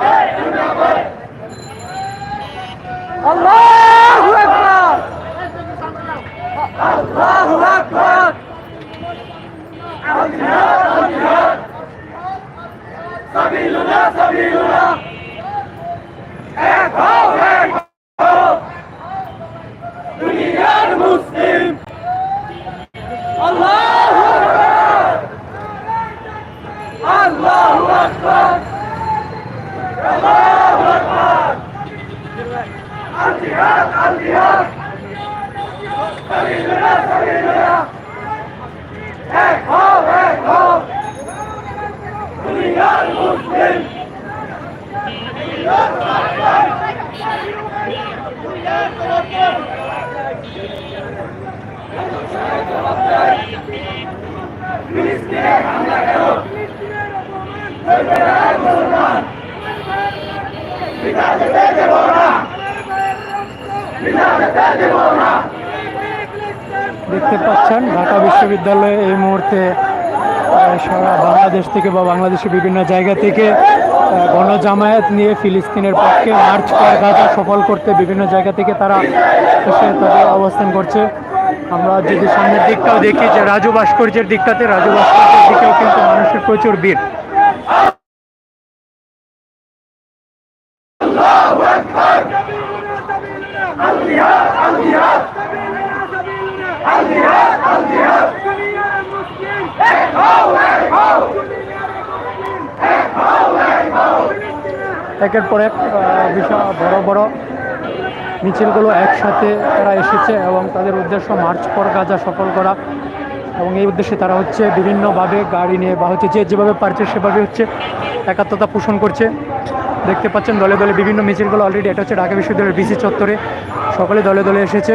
Hey! আল্লাহু আকবার। আল্লাহু আকবার। দুনিয়ার মুসলিম। ফিলিস্তিনে হামলা কেন মুসলমান পিতা যেতে দেব না দেখতে পাচ্ছেন, ঢাকা বিশ্ববিদ্যালয়ে এই মুহূর্তে সারা বাংলাদেশ থেকে বা বাংলাদেশের বিভিন্ন জায়গা থেকে গণজামায়াত নিয়ে ফিলিস্তিনের পক্ষে মার্চ করে গাজা সফল করতে বিভিন্ন জায়গা থেকে তারা এসে তাদের অবস্থান করছে। আমরা যদি সামনের দিকটাও দেখি যে রাজু ভাস্কর্যের দিকটাতে, রাজু ভাস্কর্যের দিকেও কিন্তু মানুষের প্রচুর ভিড়। একের পর এক বিশাল বড় বড় মিছিলগুলো একসাথে তারা এসেছে এবং তাদের উদ্দেশ্য মার্চ পর গাজা সফল করা এবং এই উদ্দেশ্যে তারা হচ্ছে বিভিন্নভাবে গাড়ি নিয়ে বা হচ্ছে যে যেভাবে পারছে সেভাবে হচ্ছে একাত্মতা পোষণ করছে দেখতে পাচ্ছেন দলে দলে বিভিন্ন মিছিলগুলো অলরেডি এটা হচ্ছে ঢাকা বিশ্ববিদ্যালয়ের বিসি চত্বরে সকলে দলে দলে এসেছে!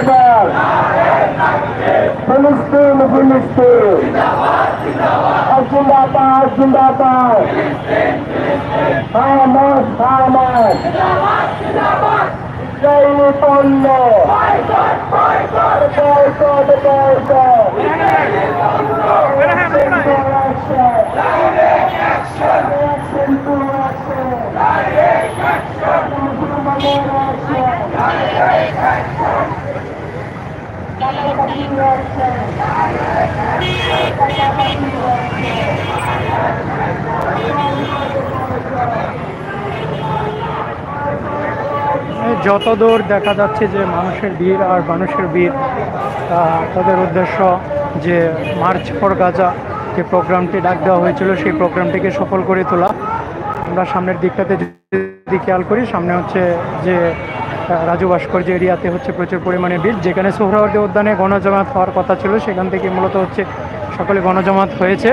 Akbar! ফিলিস্তিন ফিলিস্তিন জিন্দাবাদ জিন্দাবাদ। হামাস হামাস ইসরায়েলি পণ্য বয়কট বয়কট to action. যতদূর দেখা যাচ্ছে যে মানুষের ভিড় আর মানুষের ভিড় তাদের উদ্দেশ্য যে মার্চ ফর গাজা যে প্রোগ্রামটি ডাক দেওয়া হয়েছিল, সেই প্রোগ্রামটিকে সফল করে তোলা। আমরা সামনের দিকটাতে যদি খেয়াল করি, সামনে হচ্ছে যে রাজু ভাস্কর্য এরিয়াতে হচ্ছে প্রচুর পরিমাণে ভিড়। যেখানে সোহরাওয়ার্দী উদ্যানে গণজমাত হওয়ার কথা ছিল, সেখান থেকে মূলত হচ্ছে সকলে গণজমাত হয়েছে।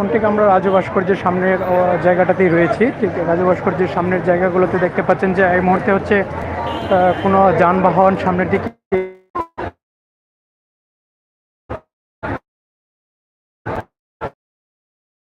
এখন থেকে আমরা রাজু ভাস্কর্যের সামনের জায়গাটাতেই রয়েছি। ঠিক, রাজু ভাস্কর্যের সামনের জায়গাগুলোতে দেখতে পাচ্ছেন যে এই মুহূর্তে হচ্ছে কোনো যানবাহন সামনের দিকে